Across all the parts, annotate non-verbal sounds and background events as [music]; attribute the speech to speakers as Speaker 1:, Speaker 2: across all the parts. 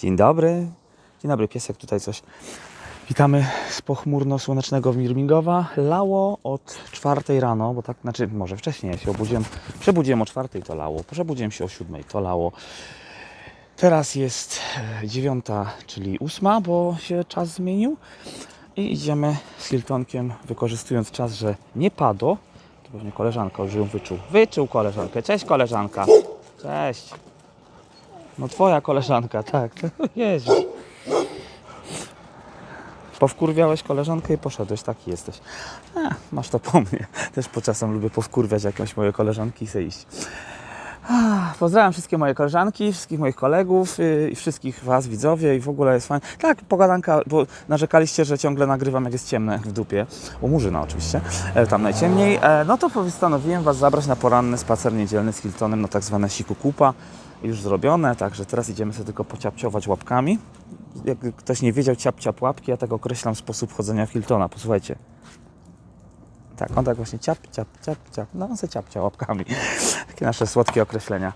Speaker 1: Dzień dobry. Dzień dobry, piesek tutaj coś. Witamy z pochmurno-słonecznego Mirmingowa. Lało od czwartej rano, bo tak, znaczy może wcześniej ja się obudziłem. Przebudziłem o czwartej, to lało. Przebudziłem się o siódmej, to lało. Teraz jest e, dziewiąta, czyli ósma, bo się czas zmienił. I idziemy z Hiltonkiem, wykorzystując czas, że nie padło. To pewnie koleżanka już ją wyczuł. Wyczuł koleżankę. Cześć koleżanka. Cześć. No twoja koleżanka, tak. [laughs] Jezu. Powkurwiałeś koleżankę i poszedłeś, taki jesteś. Masz to po mnie. Też po czasem lubię powkurwiać jakąś moje koleżanki i sobie iść. Pozdrawiam wszystkie moje koleżanki, wszystkich moich kolegów yy, i wszystkich Was, widzowie i w ogóle jest fajnie. Tak, pogadanka, bo narzekaliście, że ciągle nagrywam jak jest ciemne w dupie. U Murzyna oczywiście, e, tam najciemniej. E, no to postanowiłem Was zabrać na poranny spacer niedzielny z Hiltonem na tak zwane sikukupa. Już zrobione, także teraz idziemy sobie tylko pociapciować łapkami. Jak ktoś nie wiedział, ciap ciap łapki, ja tak określam sposób chodzenia w Hiltona. Posłuchajcie. Tak, on tak właśnie ciap, ciap, ciap, ciap. No on se ciapcia łapkami. [laughs] Takie nasze słodkie określenia.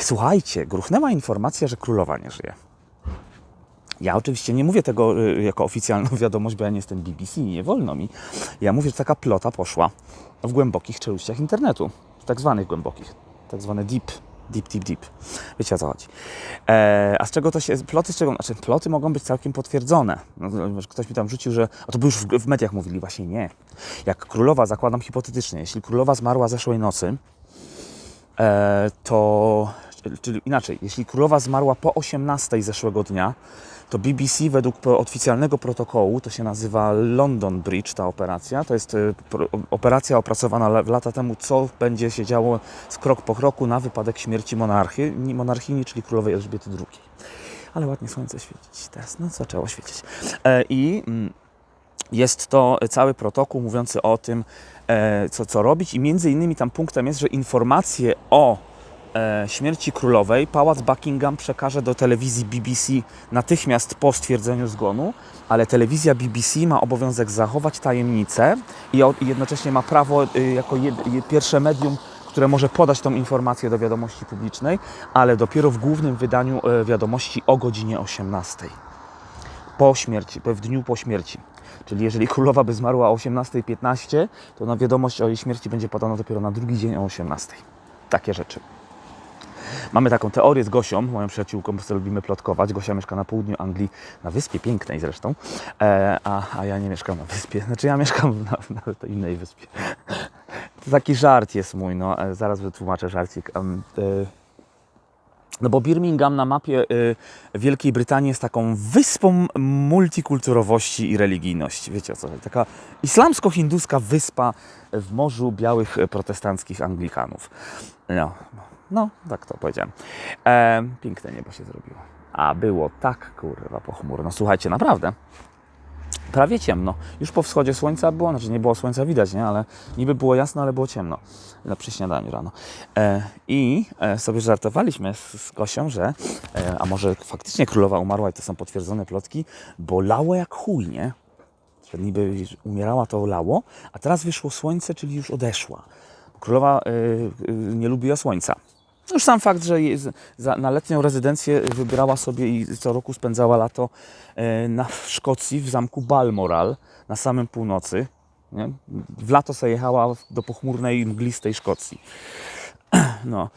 Speaker 1: Słuchajcie, gruchnęła informacja, że królowa nie żyje. Ja oczywiście nie mówię tego y, jako oficjalną [laughs] wiadomość, bo ja nie jestem BBC i nie wolno mi. Ja mówię, że taka plota poszła w głębokich czeluściach internetu. Tak zwanych głębokich. Tak zwane deep. Deep, deep, deep. Wiecie o co chodzi. E, a z czego to się. Ploty, z czego. Znaczy, ploty mogą być całkiem potwierdzone. No, ktoś mi tam rzucił, że. A to by już w, w mediach mówili, właśnie nie. Jak królowa, zakładam hipotetycznie, jeśli królowa zmarła zeszłej nocy, e, to. Czyli inaczej, jeśli królowa zmarła po 18 zeszłego dnia, to BBC według oficjalnego protokołu, to się nazywa London Bridge, ta operacja, to jest pro- operacja opracowana lata temu, co będzie się działo z krok po kroku na wypadek śmierci monarchy, monarchini, czyli królowej Elżbiety II. Ale ładnie słońce świecić teraz, no zaczęło świecić. E, I mm, jest to cały protokół mówiący o tym, e, co, co robić i między innymi tam punktem jest, że informacje o śmierci królowej pałac Buckingham przekaże do telewizji BBC natychmiast po stwierdzeniu zgonu, ale telewizja BBC ma obowiązek zachować tajemnicę i, jednocześnie ma prawo y, jako pierwsze medium które może podać tą informację do wiadomości publicznej, ale dopiero w głównym wydaniu e, wiadomości o godzinie 18 po śmierci, w dniu po śmierci. Czyli jeżeli królowa by zmarła o 18.15, to na wiadomość o jej śmierci będzie podana dopiero na drugi dzień o 18.00. Takie rzeczy. Mamy taką teorię z Gosią, moją przyjaciółką, bo lubimy plotkować. Gosia mieszka na południu Anglii, na wyspie pięknej zresztą, e, a, a ja nie mieszkam na wyspie. [laughs] Znaczy ja mieszkam na, na innej wyspie. To taki żart jest mój, no e, zaraz wytłumaczę żarcik. Em, e, no bo Birmingham na mapie y, Wielkiej Brytanii jest taką wyspą multikulturowości i religijności. Wiecie o co chodzi? Taka islamsko-hinduska wyspa w morzu białych protestanckich Anglikanów. No, no tak to powiedziałem. E, piękne niebo się zrobiło. A było tak, kurwa, pochmurno. Słuchajcie, naprawdę prawie ciemno. Już po wschodzie słońca było, znaczy nie było słońca widać, nie? ale niby było jasno, ale było ciemno na przy śniadaniu rano. E, I e, sobie żartowaliśmy z, z Gosią, że e, a może faktycznie królowa umarła i to są potwierdzone plotki, bo lało jak chuj, nie? Niby umierała to lało, a teraz wyszło słońce, czyli już odeszła. Królowa e, e, nie lubiła słońca. Już sam fakt, że na letnią rezydencję wybrała sobie i co roku spędzała lato e, na Szkocji, w zamku Balmoral, na samym północy. Nie? W lato sobie jechała do pochmurnej, mglistej Szkocji. [clears throat] No.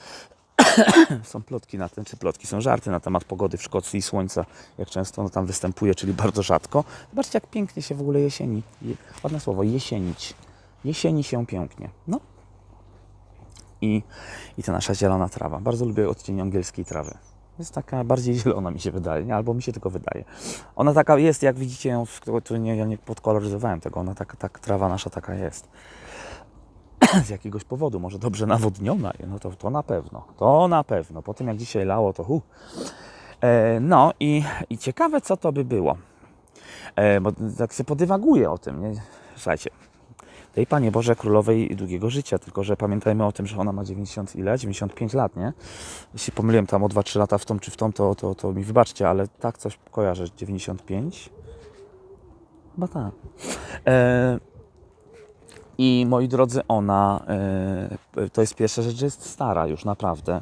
Speaker 1: [clears throat] są plotki na ten, czy plotki, są żarty na temat pogody w Szkocji i słońca, jak często ono tam występuje, czyli bardzo rzadko. Zobaczcie, jak pięknie się w ogóle jesieni. Je, ładne słowo, jesienić. Jesieni się pięknie. No, i, i ta nasza zielona trawa. Bardzo lubię odcień angielskiej trawy. Jest taka bardziej [laughs] zielona mi się wydaje, nie? albo mi się tylko wydaje. Ona taka jest, jak widzicie ją, tu nie, ja nie podkoloryzowałem tego, ona tak, tak, trawa nasza taka jest. [clears throat] Z jakiegoś powodu, może dobrze nawodniona, no to, to na pewno, to na pewno. Po tym jak dzisiaj lało, to hu. E, no i, i ciekawe co to by było. E, bo tak się podywaguję o tym, nie? Słuchajcie, tej Panie Boże Królowej długiego życia, tylko że pamiętajmy o tym, że ona ma 90 ile? 95 lat, nie? Jeśli pomyliłem tam o 2-3 lata w tą czy w tą, to, to, to mi wybaczcie, ale tak coś kojarzę, 95? Chyba tak. E, I moi drodzy, ona e, to jest pierwsza rzecz, że jest stara już naprawdę.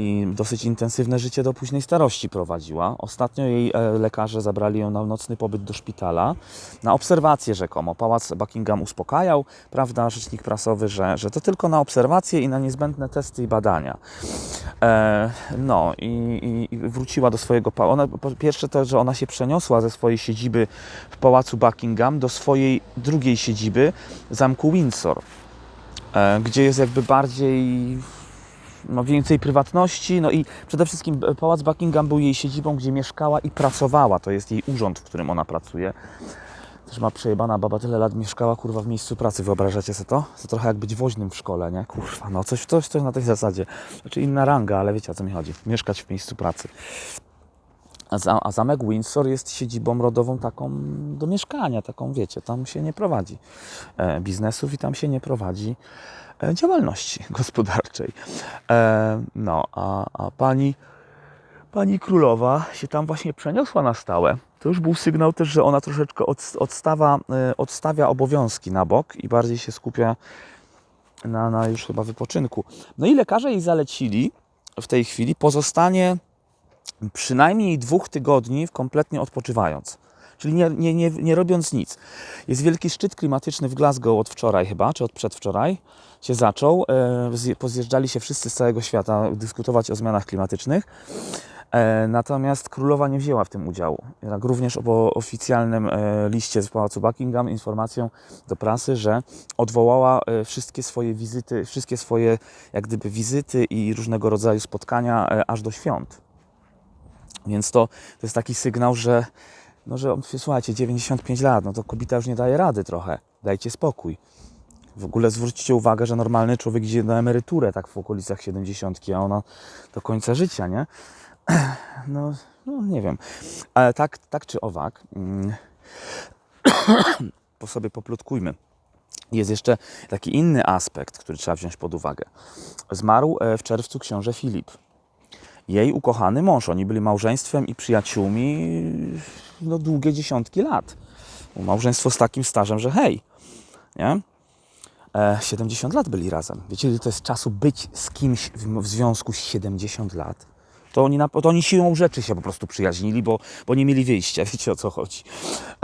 Speaker 1: I dosyć intensywne życie do późnej starości prowadziła. Ostatnio jej e, lekarze zabrali ją na nocny pobyt do szpitala, na obserwację rzekomo. Pałac Buckingham uspokajał, prawda, rzecznik prasowy, że, że to tylko na obserwacje i na niezbędne testy i badania. E, no i, i, wróciła do swojego pałacu. Pierwsze to, że ona się przeniosła ze swojej siedziby w pałacu Buckingham do swojej drugiej siedziby, zamku Windsor, e, gdzie jest jakby bardziej no, więcej prywatności, no i przede wszystkim e, Pałac Buckingham był jej siedzibą, gdzie mieszkała i pracowała. To jest jej urząd, w którym ona pracuje. Też ma przejebana baba tyle lat mieszkała, kurwa, w miejscu pracy. Wyobrażacie sobie to? To trochę jak być woźnym w szkole, nie? Kurwa, no coś, coś, coś na tej zasadzie. Znaczy inna ranga, ale wiecie o co mi chodzi. Mieszkać w miejscu pracy. A, za, a zamek Windsor jest siedzibą rodową taką do mieszkania, taką wiecie, tam się nie prowadzi e, biznesów i tam się nie prowadzi e, działalności [laughs] gospodarczej. E, no, a, a pani, pani królowa się tam właśnie przeniosła na stałe. To już był sygnał też, że ona troszeczkę od, odstawa, odstawia obowiązki na bok i bardziej się skupia na, na już chyba wypoczynku. No i lekarze jej zalecili w tej chwili pozostanie przynajmniej dwóch tygodni kompletnie odpoczywając. Czyli nie, nie, nie, nie robiąc nic. Jest wielki szczyt klimatyczny w Glasgow od wczoraj chyba, czy od przedwczoraj się zaczął. E, zje- Pozjeżdżali się wszyscy z całego świata dyskutować o zmianach klimatycznych. E, Natomiast królowa nie wzięła w tym udziału. Jak również po oficjalnym e, liście z Pałacu Buckingham informacją do prasy, że odwołała wszystkie swoje wizyty, wszystkie swoje jak gdyby wizyty i różnego rodzaju spotkania aż do świąt. Więc to, to jest taki sygnał, że, no, że słuchajcie, 95 lat, no to kobieta już nie daje rady trochę. Dajcie spokój. W ogóle zwróćcie uwagę, że normalny człowiek idzie na emeryturę tak w okolicach 70, a ona do końca życia, nie? [clears throat] No, no nie wiem. Ale tak, tak czy owak, mm, [clears throat] po sobie poplotkujmy. Jest jeszcze taki inny aspekt, który trzeba wziąć pod uwagę. Zmarł e, w czerwcu książę Filip jej ukochany mąż. Oni byli małżeństwem i przyjaciółmi no, długie dziesiątki lat. Małżeństwo z takim stażem, że hej, nie? E, 70 lat byli razem. Wiecie, ile to jest czasu być z kimś w, związku z 70 lat? To oni, to oni siłą rzeczy się po prostu przyjaźnili, bo, bo nie mieli wyjścia, [laughs] wiecie o co chodzi.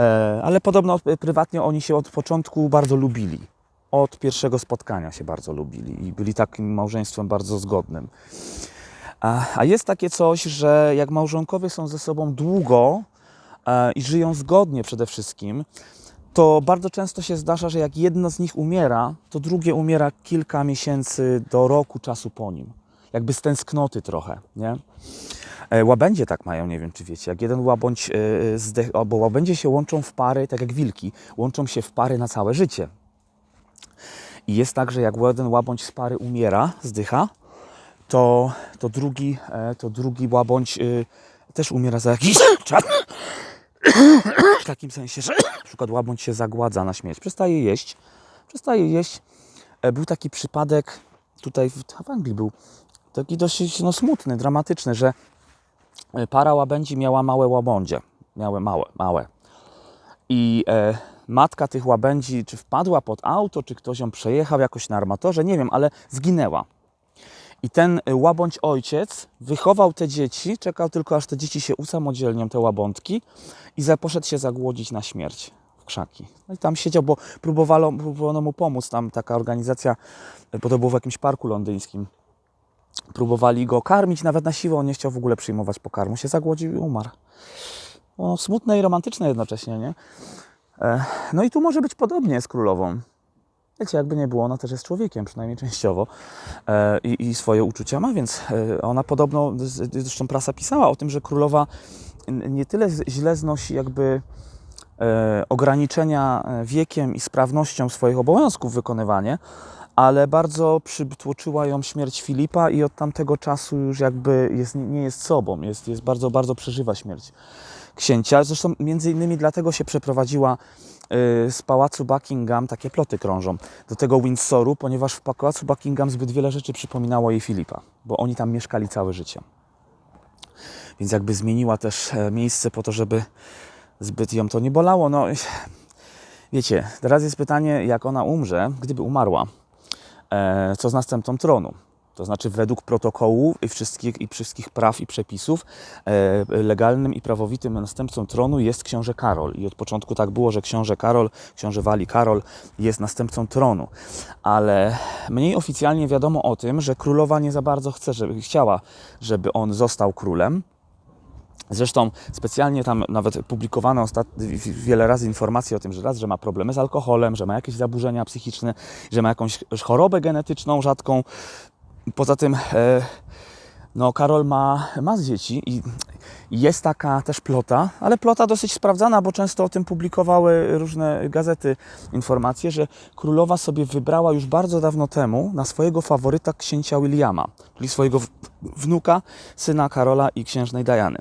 Speaker 1: E, ale podobno e, prywatnie oni się od początku bardzo lubili. Od pierwszego spotkania się bardzo lubili i byli takim małżeństwem bardzo zgodnym. A, jest takie coś, że jak małżonkowie są ze sobą długo e, i żyją zgodnie przede wszystkim, to bardzo często się zdarza, że jak jedno z nich umiera, to drugie umiera kilka miesięcy do roku czasu po nim. Jakby z tęsknoty trochę, nie? E, Łabędzie tak mają, nie wiem czy wiecie. Jak jeden łabędź e, zdech, bo łabędzie się łączą w pary, tak jak wilki, łączą się w pary na całe życie. I jest tak, że jak jeden łabędź z pary umiera, zdycha, to, to, drugi, e, to drugi łabędź y, też umiera za jakiś [coughs] czas. [coughs] W takim sensie, że [coughs] na przykład łabędź się zagładza na śmierć, przestaje jeść, przestaje jeść. E, Był taki przypadek tutaj w, w Anglii był taki dosyć no, smutny, dramatyczny, że e, para łabędzi miała małe łabędzie. Miały małe, małe. I e, matka tych łabędzi, czy wpadła pod auto, czy ktoś ją przejechał jakoś na armatorze, nie wiem, ale zginęła. I ten y, łabądź ojciec wychował te dzieci, czekał tylko aż te dzieci się usamodzielnią, te łabądki, i poszedł się zagłodzić na śmierć w krzaki. No i tam siedział, bo próbowano, próbowano mu pomóc. Tam taka organizacja, y, bo to było w jakimś parku londyńskim. Próbowali go karmić nawet na siłę, on nie chciał w ogóle przyjmować pokarmu. Się zagłodził i umarł. No, smutne i romantyczne jednocześnie, nie? E, No i tu może być podobnie z królową. Wiecie, jakby nie było, ona też jest człowiekiem, przynajmniej częściowo, e, i, i swoje uczucia ma, więc e, ona podobno, zresztą prasa pisała o tym, że królowa nie tyle źle znosi jakby e, ograniczenia wiekiem i sprawnością swoich obowiązków wykonywanie, ale bardzo przytłoczyła ją śmierć Filipa i od tamtego czasu już jakby jest, nie jest sobą, jest, jest bardzo, bardzo przeżywa śmierć księcia. Zresztą między innymi dlatego się przeprowadziła z pałacu Buckingham, takie ploty krążą, do tego Windsoru, ponieważ w pałacu Buckingham zbyt wiele rzeczy przypominało jej Filipa, bo oni tam mieszkali całe życie. Więc jakby zmieniła też e, miejsce po to, żeby zbyt ją to nie bolało. No, [sighs] wiecie, teraz jest pytanie, jak ona umrze, gdyby umarła, e, co z następcą tronu. To znaczy według protokołu i wszystkich, i wszystkich praw i przepisów e, legalnym i prawowitym następcą tronu jest książę Karol. I od początku tak było, że książę Karol, książę Wali Karol jest następcą tronu. Ale mniej oficjalnie wiadomo o tym, że królowa nie za bardzo chce, żeby, chciała, żeby on został królem. Zresztą specjalnie tam nawet publikowano wiele razy informacje o tym, że raz, że ma problemy z alkoholem, że ma jakieś zaburzenia psychiczne, że ma jakąś chorobę genetyczną rzadką. Poza tym, e, no, Karol ma, ma dzieci i jest taka też plota, ale plota dosyć sprawdzana, bo często o tym publikowały różne gazety informacje, że królowa sobie wybrała już bardzo dawno temu na swojego faworyta księcia Williama, czyli swojego wnuka, syna Karola i księżnej Diany.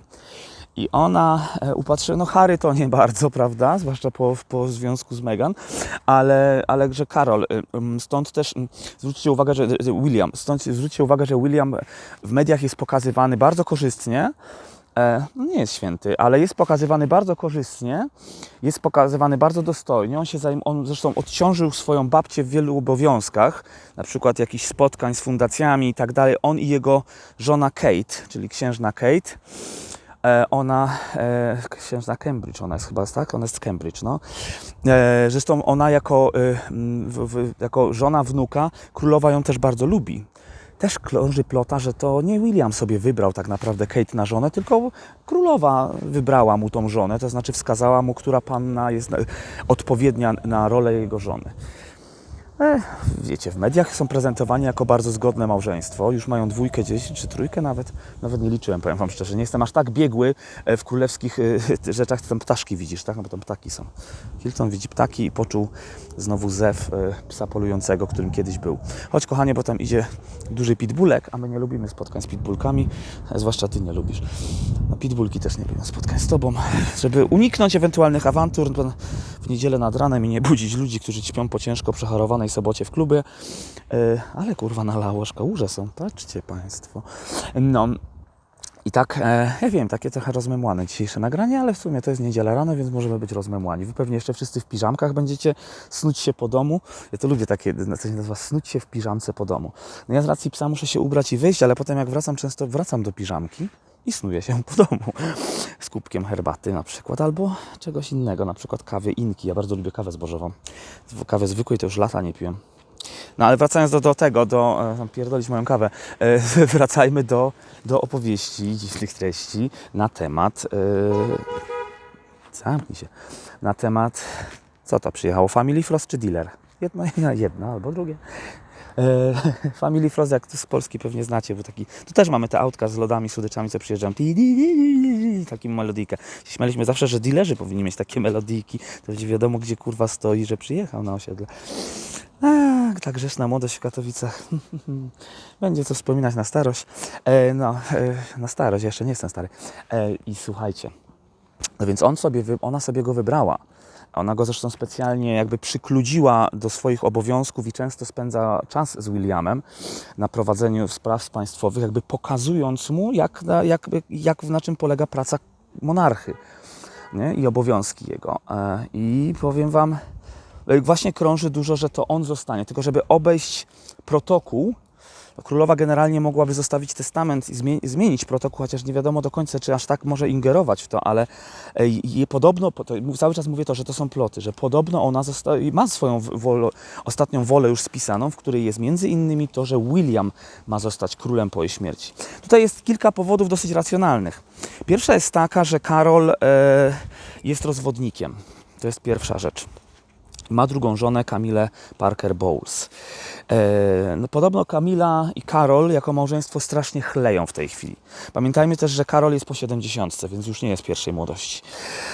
Speaker 1: I ona e, upatrzyła, no Harry to nie bardzo, prawda, zwłaszcza po, po związku z Meghan, ale, ale że Karol, y, stąd też zwróćcie uwagę, że William, stąd zwróćcie uwagę, że William w mediach jest pokazywany bardzo korzystnie, e, no nie jest święty, ale jest pokazywany bardzo korzystnie, jest pokazywany bardzo dostojnie. On się on zresztą odciążył swoją babcię w wielu obowiązkach, na przykład jakichś spotkań z fundacjami i tak dalej. On i jego żona Kate, czyli księżna Kate, ona, e, księżna Cambridge, ona jest chyba, tak? Ona jest z Cambridge, no. E, zresztą ona jako, e, w, jako żona wnuka, królowa ją też bardzo lubi. Też krąży plota, że to nie William sobie wybrał tak naprawdę Kate na żonę, tylko królowa wybrała mu tą żonę, to znaczy wskazała mu, która panna jest odpowiednia na rolę jego żony. E, wiecie, w mediach są prezentowani jako bardzo zgodne małżeństwo. Już mają dwójkę dzieci, czy trójkę nawet. Nawet nie liczyłem, powiem Wam szczerze. Nie jestem aż tak biegły e, w królewskich e, rzeczach. Tam ptaszki widzisz, tak? No bo tam ptaki są. Hilton widzi ptaki i poczuł znowu zew psa polującego, którym kiedyś był. Chodź kochanie, bo tam idzie duży pitbullek, a my nie lubimy spotkań z pitbullkami. e, Zwłaszcza Ty nie lubisz. Pitbullki też nie lubią spotkań z Tobą. Żeby uniknąć ewentualnych awantur, w niedzielę nad ranem i nie budzić ludzi, którzy śpią po ciężko przechorowanej sobocie w klubie. E, ale kurwa nalało kałuże są, patrzcie Państwo. No. I tak, e, ja wiem, takie trochę rozmemłane dzisiejsze nagranie, ale w sumie to jest niedziela rano, więc możemy być rozmemłani. Wy pewnie jeszcze wszyscy w piżamkach będziecie snuć się po domu. Ja to lubię takie, co się nazywa, snuć się w piżamce po domu. No ja z racji psa muszę się ubrać i wyjść, ale potem jak wracam, często wracam do piżamki i snuję się po domu. Z kubkiem herbaty na przykład, albo czegoś innego, na przykład kawy inki. Ja bardzo lubię kawę zbożową. Kawę zwykłej to już lata nie piłem. No ale wracając do, do tego, do e, tam pierdolić moją kawę, e, [laughs] wracajmy do, do opowieści, dzisiejszych treści na temat. E, zamknij się. Na temat. Co to przyjechało? Family Frost czy dealer? Jedno, [laughs] jedno albo drugie. E, [laughs] Family Frost, jak to z Polski pewnie znacie, bo taki. Tu też mamy te autka z lodami, słodyczami, co ti, Taką melodyjkę. Śmialiśmy zawsze, że dealerzy powinni mieć takie melodyjki. To będzie wiadomo, gdzie kurwa stoi, że przyjechał na osiedle. Ach, ta grzeszna młodość w Katowicach. [laughs] Będzie co wspominać na starość. E, no, e, na starość, jeszcze nie jestem stary. E, I słuchajcie, no więc on sobie, ona sobie go wybrała. Ona go zresztą specjalnie jakby przykludziła do swoich obowiązków i często spędza czas z Williamem na prowadzeniu spraw państwowych, jakby pokazując mu, jak, jak, jak na czym polega praca monarchy nie? i obowiązki jego. E, I powiem Wam, e, właśnie krąży dużo, że to on zostanie, tylko żeby obejść protokół, to królowa generalnie mogłaby zostawić testament i zmie- zmienić protokół, chociaż nie wiadomo do końca, czy aż tak może ingerować w to, ale e, podobno, cały czas mówię to, że to są ploty, że podobno ona ma swoją wolę, ostatnią wolę już spisaną, w której jest między innymi to, że William ma zostać królem po jej śmierci. Tutaj jest kilka powodów dosyć racjonalnych. Pierwsza jest taka, że Karol e, jest rozwodnikiem. To jest pierwsza rzecz. Ma drugą żonę, Kamilę Parker Bowles. E, no, podobno Kamila i Karol jako małżeństwo strasznie chleją w tej chwili. Pamiętajmy też, że Karol jest po 70, więc już nie jest pierwszej młodości.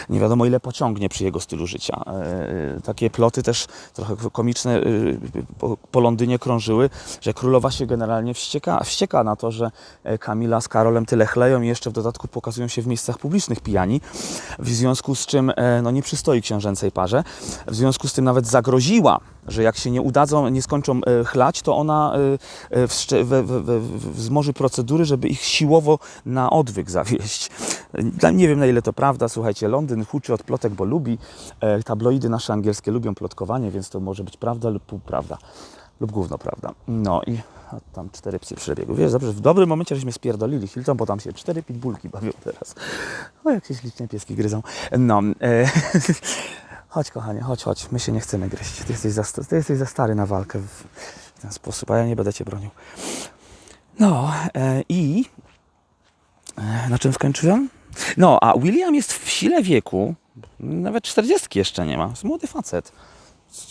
Speaker 1: Nie wiadomo ile pociągnie przy jego stylu życia. E, takie ploty też trochę komiczne e, po, Londynie krążyły, że królowa się generalnie wścieka, wścieka na to, że e, Kamila z Karolem tyle chleją i jeszcze w dodatku pokazują się w miejscach publicznych pijani, w związku z czym e, no, nie przystoi książęcej parze. W związku z tym nawet zagroziła, że jak się nie udadzą, nie skończą e, chlać, to ona e, e, wzmoży procedury, żeby ich siłowo na odwyk zawieść. Nie wiem na ile to prawda, słuchajcie, Londyn huczy od plotek, bo lubi. Tabloidy nasze angielskie lubią plotkowanie, więc to może być prawda lub półprawda. lub gówno, prawda? No i tam cztery psy przebiegły. Wiesz, dobrze, w dobrym momencie żeśmy spierdolili Hilton, bo tam się cztery pitbullki bawią teraz. O, jak się ślicznie pieski gryzą. No, e, [laughs] chodź kochanie, chodź, chodź, my się nie chcemy gryźć. Ty jesteś za, ty jesteś za stary na walkę w, w ten sposób, a ja nie będę Cię bronił. No e, i e, na czym skończyłem? No, a William jest w sile wieku, nawet 40 jeszcze nie ma, jest młody facet.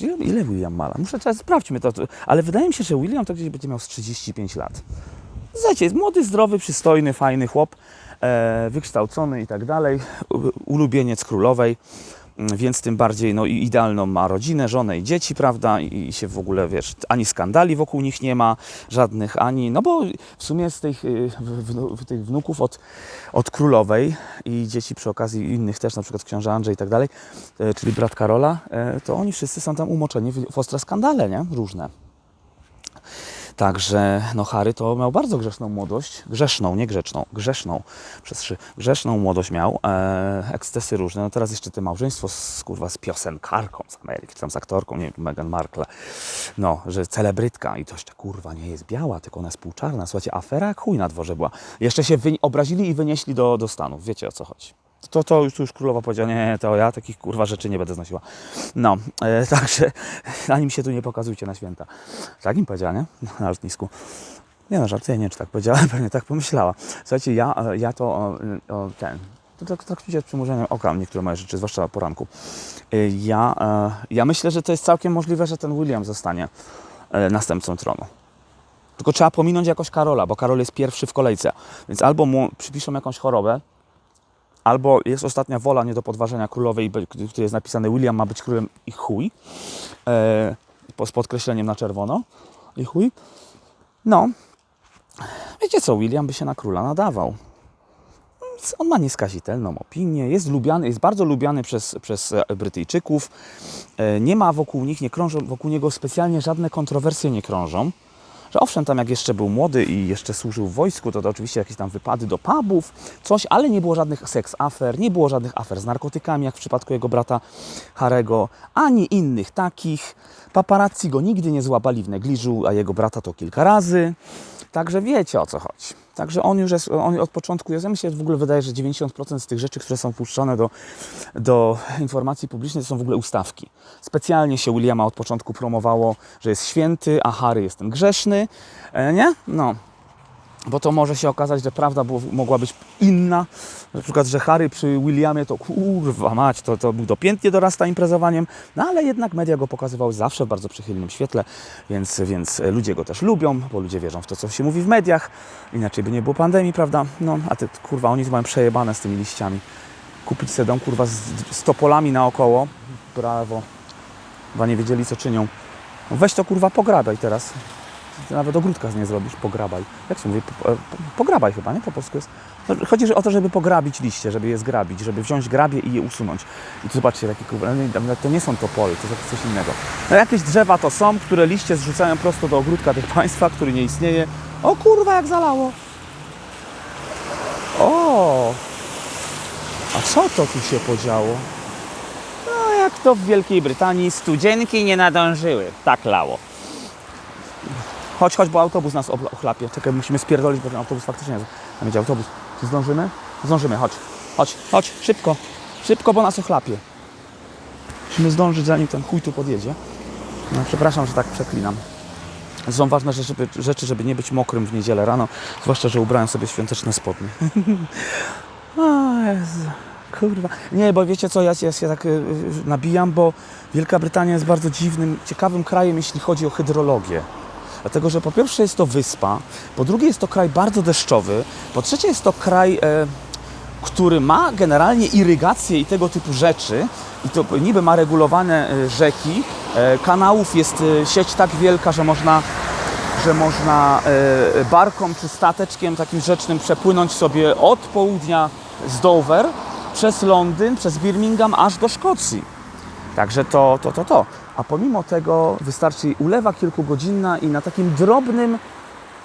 Speaker 1: Ile, ile William ma? Muszę teraz sprawdźmy to, ale wydaje mi się, że William to gdzieś będzie miał z 35 lat. Znacie, jest młody, zdrowy, przystojny, fajny chłop, e, wykształcony i tak dalej, ulubieniec królowej, więc tym bardziej no, idealną ma rodzinę, żonę i dzieci, prawda, i, się w ogóle, wiesz, ani skandali wokół nich nie ma, żadnych, ani, no bo w sumie z tych, y, w, w, tych wnuków od, od królowej i dzieci przy okazji innych też, na przykład książę Andrzej i tak dalej, e, czyli brat Karola, e, to oni wszyscy są tam umoczeni w, w ostre skandale, nie? Różne. Także no Harry to miał bardzo grzeszną młodość, grzeszną, nie grzeczną, grzeszną, przez grzeszną młodość miał, e, ekscesy różne, no teraz jeszcze to małżeństwo z, kurwa, z piosenkarką z Ameryki, czy tam z aktorką, nie wiem, Meghan Markle, no, że celebrytka i to jeszcze kurwa nie jest biała, tylko ona jest półczarna, słuchajcie, afera jak chuj na dworze była. Jeszcze się obrazili i wynieśli do, do Stanów, wiecie o co chodzi. To, to już, tu już królowa powiedziała, nie, to ja takich kurwa rzeczy nie będę znosiła. No, e, [laughs] także ani się tu nie pokazujcie na święta. Tak im powiedziała, nie? [laughs] Na lotnisku. Nie no, żartuję, nie czy tak powiedziała, [laughs] pewnie tak pomyślała. Słuchajcie, ja, ja to o, o, ten, to tak traktujcie z przymurzeniem oka niektóre moje rzeczy, zwłaszcza po ranku. E, Ja, e, ja myślę, że to jest całkiem możliwe, że ten William zostanie e, następcą tronu. Tylko trzeba pominąć jakoś Karola, bo Karol jest pierwszy w kolejce. Więc albo mu przypiszą jakąś chorobę, albo jest ostatnia wola nie do podważenia królowej, której jest napisane William ma być królem i chuj. E, z podkreśleniem na czerwono. I chuj. No. Wiecie co, William by się na króla nadawał. On ma nieskazitelną opinię, jest lubiany, jest bardzo lubiany przez, przez e, Brytyjczyków. E, Nie ma wokół nich, nie krążą wokół niego specjalnie żadne kontrowersje nie krążą. Że owszem, tam jak jeszcze był młody i jeszcze służył w wojsku, to, to oczywiście jakieś tam wypady do pubów, coś, ale nie było żadnych seks afer, nie było żadnych afer z narkotykami, jak w przypadku jego brata Harego, ani innych takich. Paparazzi go nigdy nie złapali w negliżu, a jego brata to kilka razy. Także wiecie o co chodzi. Także on już jest, on od początku jest, ja myślę, że w ogóle wydaje, że 90% z tych rzeczy, które są puszczane do, do informacji publicznej, to są w ogóle ustawki. Specjalnie się Williama od początku promowało, że jest święty, a Harry jest ten grzeszny, e, nie? No. Bo to może się okazać, że prawda mogła być inna. Na przykład, że Harry przy Williamie to kurwa mać, to, to był dopiętnie dorasta imprezowaniem, no ale jednak media go pokazywały zawsze w bardzo przychylnym świetle, więc, więc ludzie go też lubią, bo ludzie wierzą w to, co się mówi w mediach. Inaczej by nie było pandemii, prawda? No, a ty kurwa, oni mają przejebane z tymi liściami. Kupić sobie dom kurwa z, z topolami naokoło. Brawo. Chyba nie wiedzieli, co czynią. Weź to kurwa pograbaj teraz. Nawet ogródka z nie zrobisz, pograbaj. Jak się mówi? Po, pograbaj chyba, nie? Po polsku jest. No, Chodzi o to, żeby pograbić liście, żeby je zgrabić, żeby wziąć grabie i je usunąć. I tu zobaczcie, kurwa, no to nie są topoly, to jest coś innego. No, jakieś drzewa to są, które liście zrzucają prosto do ogródka tych państwa, który nie istnieje. O kurwa, jak zalało! O! A co to tu się podziało? No jak to w Wielkiej Brytanii studzienki nie nadążyły. Tak lało. Chodź, chodź, bo autobus nas ochlapie. Czekaj, musimy spierdolić, bo ten autobus faktycznie jest. Tam autobus. Czy zdążymy? Zdążymy, chodź. Chodź, chodź, szybko. Szybko, bo nas ochlapie. Musimy zdążyć, zanim ten chuj tu podjedzie. No, przepraszam, że tak przeklinam. Są ważne rzeczy, rzeczy, żeby nie być mokrym w niedzielę rano. Zwłaszcza, że ubrałem sobie świąteczne spodnie. [laughs] o Jezu. Kurwa. Nie, bo wiecie co, ja, ja się tak y, y, nabijam, bo Wielka Brytania jest bardzo dziwnym, ciekawym krajem, jeśli chodzi o hydrologię. Dlatego, że po pierwsze jest to wyspa, po drugie jest to kraj bardzo deszczowy, po trzecie jest to kraj, e, który ma generalnie irygację i tego typu rzeczy, i to niby ma regulowane e, rzeki, e, kanałów jest e, sieć tak wielka, że można, że można e, barką czy stateczkiem takim rzecznym przepłynąć sobie od południa z Dover przez Londyn, przez Birmingham aż do Szkocji. Także to, to, to, to. A pomimo tego wystarczy ulewa kilkugodzinna i na takim drobnym,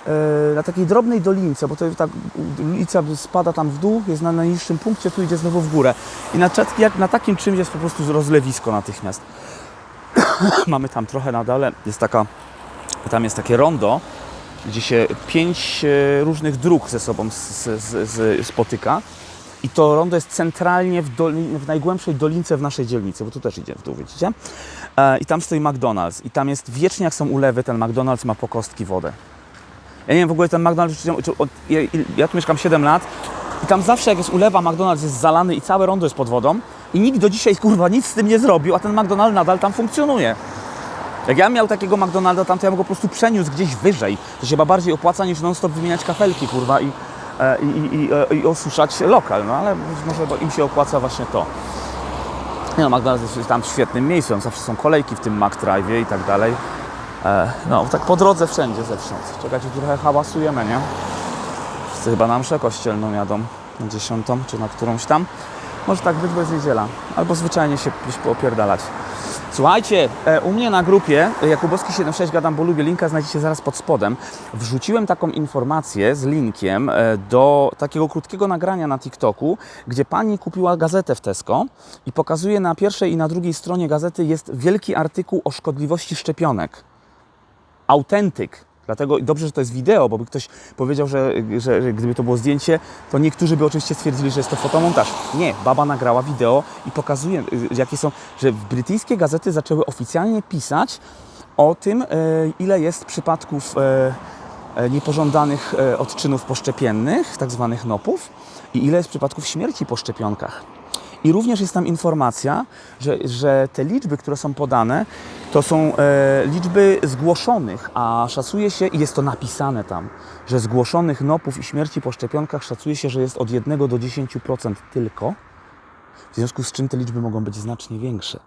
Speaker 1: e, na takiej drobnej dolince, bo to ta ulica spada tam w dół, jest na najniższym punkcie, tu idzie znowu w górę. I na, jak na takim czymś jest po prostu rozlewisko natychmiast. [coughs] Mamy tam trochę na dole, jest taka Tam jest takie rondo, gdzie się pięć e, różnych dróg ze sobą s- s- s- spotyka. I to rondo jest centralnie w, w najgłębszej dolince w naszej dzielnicy, bo tu też idzie w dół, widzicie? E, I tam stoi McDonald's. I tam jest wiecznie, jak są ulewy, ten McDonald's ma po kostki wodę. Ja nie wiem w ogóle ten McDonald's, czy, czy, od, ja, ja tu mieszkam 7 lat i tam zawsze jak jest ulewa, McDonald's jest zalany i całe rondo jest pod wodą i nikt do dzisiaj kurwa nic z tym nie zrobił, a ten McDonald's nadal tam funkcjonuje. Jak ja miał takiego McDonalda tam, to ja bym go po prostu przeniósł gdzieś wyżej. To się chyba bardziej opłaca niż non-stop wymieniać kafelki, kurwa, i, i, i, i, e, i osuszać lokal. No ale może im się opłaca właśnie to. No, McDonald's jest tam świetnym miejscu, tam zawsze są kolejki w tym McDrive'ie i tak dalej. E, no, tak po drodze wszędzie zewsząd. Czekajcie, trochę hałasujemy, nie? Wszyscy chyba na mszę kościelną jadą, na dziesiątą, czy na którąś tam. Może tak być, bo jest niedziela. Albo zwyczajnie się gdzieś poopierdalać. Słuchajcie, e, u mnie na grupie e, Jakubowski76 gadam, bo lubię linka, znajdziecie zaraz pod spodem. Wrzuciłem taką informację z linkiem e, do takiego krótkiego nagrania na TikToku, gdzie pani kupiła gazetę w Tesco i pokazuje na pierwszej i na drugiej stronie gazety jest wielki artykuł o szkodliwości szczepionek autentyk. Dlatego dobrze, że to jest wideo, bo by ktoś powiedział, że, że, że gdyby to było zdjęcie, to niektórzy by oczywiście stwierdzili, że jest to fotomontaż. Nie, baba nagrała wideo i pokazuje, y, jakie są, że brytyjskie gazety zaczęły oficjalnie pisać o tym, e, ile jest przypadków e, e, niepożądanych odczynów poszczepiennych, tak zwanych NOP-ów, i ile jest przypadków śmierci po szczepionkach. I również jest tam informacja, że, że te liczby, które są podane, to są e, liczby zgłoszonych, a szacuje się, i jest to napisane tam, że zgłoszonych NOP-ów i śmierci po szczepionkach szacuje się, że jest od 1 do 10% tylko, w związku z czym te liczby mogą być znacznie większe.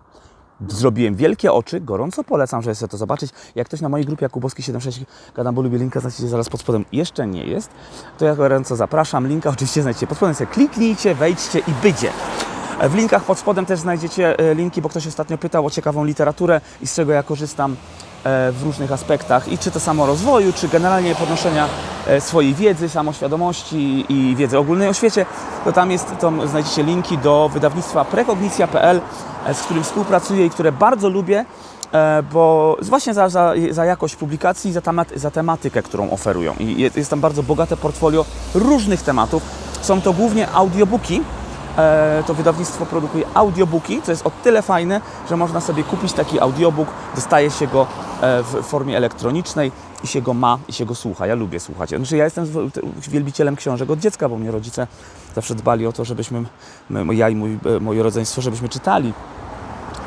Speaker 1: Zrobiłem wielkie oczy, gorąco polecam, żeby sobie to zobaczyć. Jak ktoś na mojej grupie Jakubowski 76 gadam, bo lubię linka, znajdziecie zaraz pod spodem, jeszcze nie jest, to ja gorąco zapraszam. Linka oczywiście znajdziecie pod spodem, sobie kliknijcie, wejdźcie i bycie. W linkach pod spodem też znajdziecie e, linki, bo ktoś ostatnio pytał o ciekawą literaturę i z czego ja korzystam e, w różnych aspektach. I czy to samorozwoju, czy generalnie podnoszenia e, swojej wiedzy, samoświadomości i wiedzy ogólnej o świecie, to tam jest, to znajdziecie linki do wydawnictwa prekognicja.pl, z którym współpracuję i które bardzo lubię, bo właśnie za, za, za jakość publikacji, za, temat, za tematykę, którą oferują. I jest, tam bardzo bogate portfolio różnych tematów. Są to głównie audiobooki, to wydawnictwo produkuje audiobooki, co jest o tyle fajne, że można sobie kupić taki audiobook, dostaje się go e, w formie elektronicznej i się go ma i się go słucha. Ja lubię słuchać. Znaczy, ja jestem wielbicielem książek od dziecka, bo mnie rodzice zawsze dbali o to, żebyśmy, my, ja i mój, e, moje rodzeństwo, żebyśmy czytali.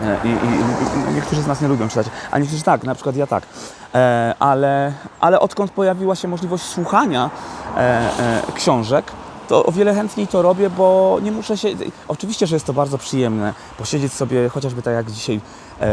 Speaker 1: E, I, i, i niektórzy z nas nie lubią czytać, a niektórzy tak, na przykład ja tak. E, ale, ale odkąd pojawiła się możliwość słuchania e, e, książek, to o wiele chętniej to robię, bo nie muszę się. Oczywiście, że jest to bardzo przyjemne posiedzieć sobie, chociażby tak jak dzisiaj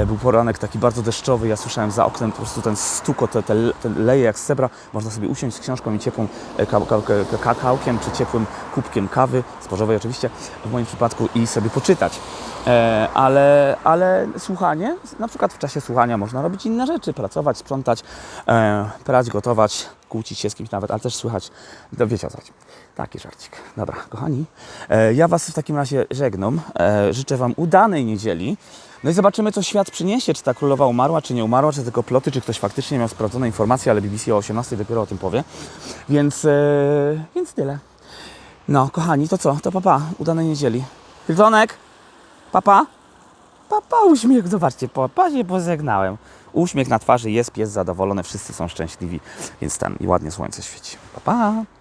Speaker 1: był poranek taki bardzo deszczowy, ja słyszałem za oknem po prostu ten stukot, te, te, te leje jak z cebra. Można sobie usiąść z książką i ciepłą e, ka, ka, ka, kakałkiem czy ciepłym kubkiem kawy, sporzowej oczywiście w moim przypadku, i sobie poczytać. E, ale, ale słuchanie, na przykład w czasie słuchania można robić inne rzeczy, pracować, sprzątać, e, prać, gotować, kłócić się z kimś nawet, ale też słychać, no wiecie o. Taki żarcik. Dobra, kochani, e, ja Was w takim razie żegnam. E, życzę Wam udanej niedzieli. No i zobaczymy, co świat przyniesie. Czy ta królowa umarła, czy nie umarła, czy tylko ploty, czy ktoś faktycznie miał sprawdzone informacje, ale BBC o 18 dopiero o tym powie. Więc, e, więc tyle. No, kochani, to co? To papa, udanej niedzieli. Hiltonek, papa, papa, uśmiech, zobaczcie, papa się pożegnałem. Uśmiech na twarzy jest, pies zadowolony, wszyscy są szczęśliwi, więc ten i ładnie słońce świeci. Pa, pa.